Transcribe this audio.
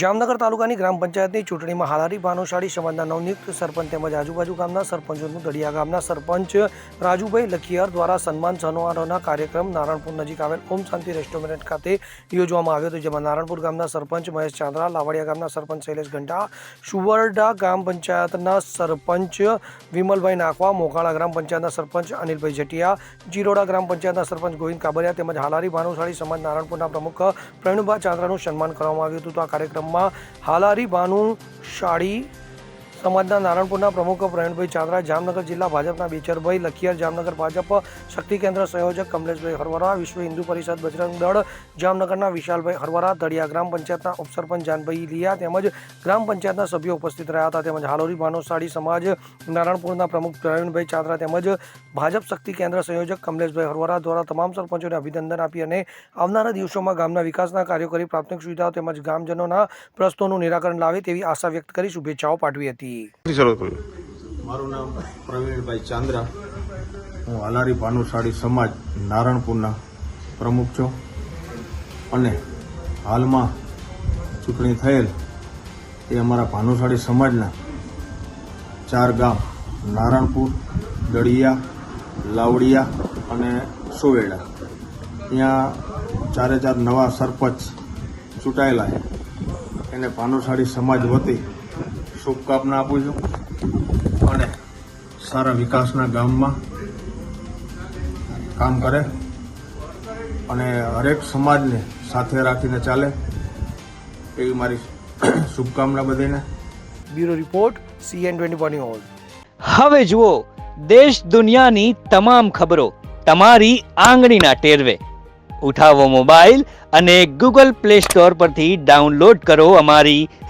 જામનગર તાલુકાની ગ્રામ પંચાયતની ચૂંટણીમાં હાલારી, ભાનુશાળી, સમાજના નવનિયુક્ત સરપંચ તેમજ આજુબાજુ ગામના સરપંચોનું દડિયા ગામના સરપંચ રાજુભાઈ લખિયાર દ્વારા સન્માન સમારોહના કાર્યક્રમ નારણપુર નજીક આવેલ ઓમ શાંતિ રેસ્ટોરન્ટ ખાતે યોજવામાં આવ્યો હતો, જેમાં નારણપુર ગામના સરપંચ મહેશ ચાંદ્રા, લાવડિયા ગામના સરપંચ શૈલેષ ઘંટા, સુવરડા ગ્રામ પંચાયતના સરપંચ વિમલભાઈ નાખવા મોકાળા ગ્રામ પંચાયતના સરપંચ અનિલભાઈ જટિયા, જીરોડા ગ્રામ પંચાયતના સરપંચ ગોવિંદ કાબરિયા તેમજ હાલારી, ભાનુશાળી સમાજ નારણપુરના પ્રમુખ પ્રવીણભા ચાંદ્રાનું સન્માન કરવામાં આવ્યું હતું. તો આ કાર્યક્રમમાં હાલારી ભાનુશાળી સમાજના નારણપુરના પ્રમુખ પ્રવીણભાઈ ચાંદ્રા જામનગર જિલ્લા ભાજપના બેચરભાઈ લખિયાર, જામનગર ભાજપ શક્તિ કેન્દ્ર સંયોજક કમલેશભાઈ હરવરા, વિશ્વ હિન્દુ પરિષદ બજરંગ દળ જામનગરના વિશાલભાઈ હરવરા, દળિયા ગ્રામ પંચાયતના ઉપસરપંચ જાનભાઈ લિયા તેમજ ગ્રામ પંચાયતના સભ્યો ઉપસ્થિત રહ્યા હતા તેમજ હાલોરી ભાનુશાળી સમાજ, નારણપુરના પ્રમુખ પ્રવીણભાઈ ચાંદ્રા તેમજ ભાજપ શક્તિ કેન્દ્ર સંયોજક કમલેશભાઈ હરવરા દ્વારા તમામ સરપંચોને અભિનંદન આપી અને આવનારા દિવસોમાં ગામના વિકાસના કાર્યો કરી પ્રાથમિક સુવિધાઓ તેમજ ગામજનોના પ્રશ્નોનું નિરાકરણ લાવે તેવી આશા વ્યક્ત કરી શુભેચ્છાઓ પાઠવી હતી. મારું નામ પ્રવીણભાઈ ચાંદ્રા. હું અલારી ભાનુશાળી સમાજ, નારણપુરના પ્રમુખ છું. અને હાલમાં ચૂંટણી થયેલ એ અમારા ભાનુશાળી સમાજના ચાર ગામ, નારણપુર, દળિયા, લાવડિયા અને સુવેડા. ત્યાં ચારે ચાર નવા સરપંચ ચૂંટાયેલા એને ભાનુશાળી સમાજ વતી શુભકામના આપું છું. અને સારા વિકાસના ગામમાં કામ કરે. અને હરેક સમાજને સાથે રાખીને ચાલે. એવી મારી શુભકામના બધીને. Bureau report CN twenty news હવે જુઓ દેશ દુનિયાની તમામ ખબરો તમારી આંગળીના ટેરવે. ઉઠાવો મોબાઈલ અને ગૂગલ પ્લે સ્ટોર પરથી ડાઉનલોડ કરો અમારી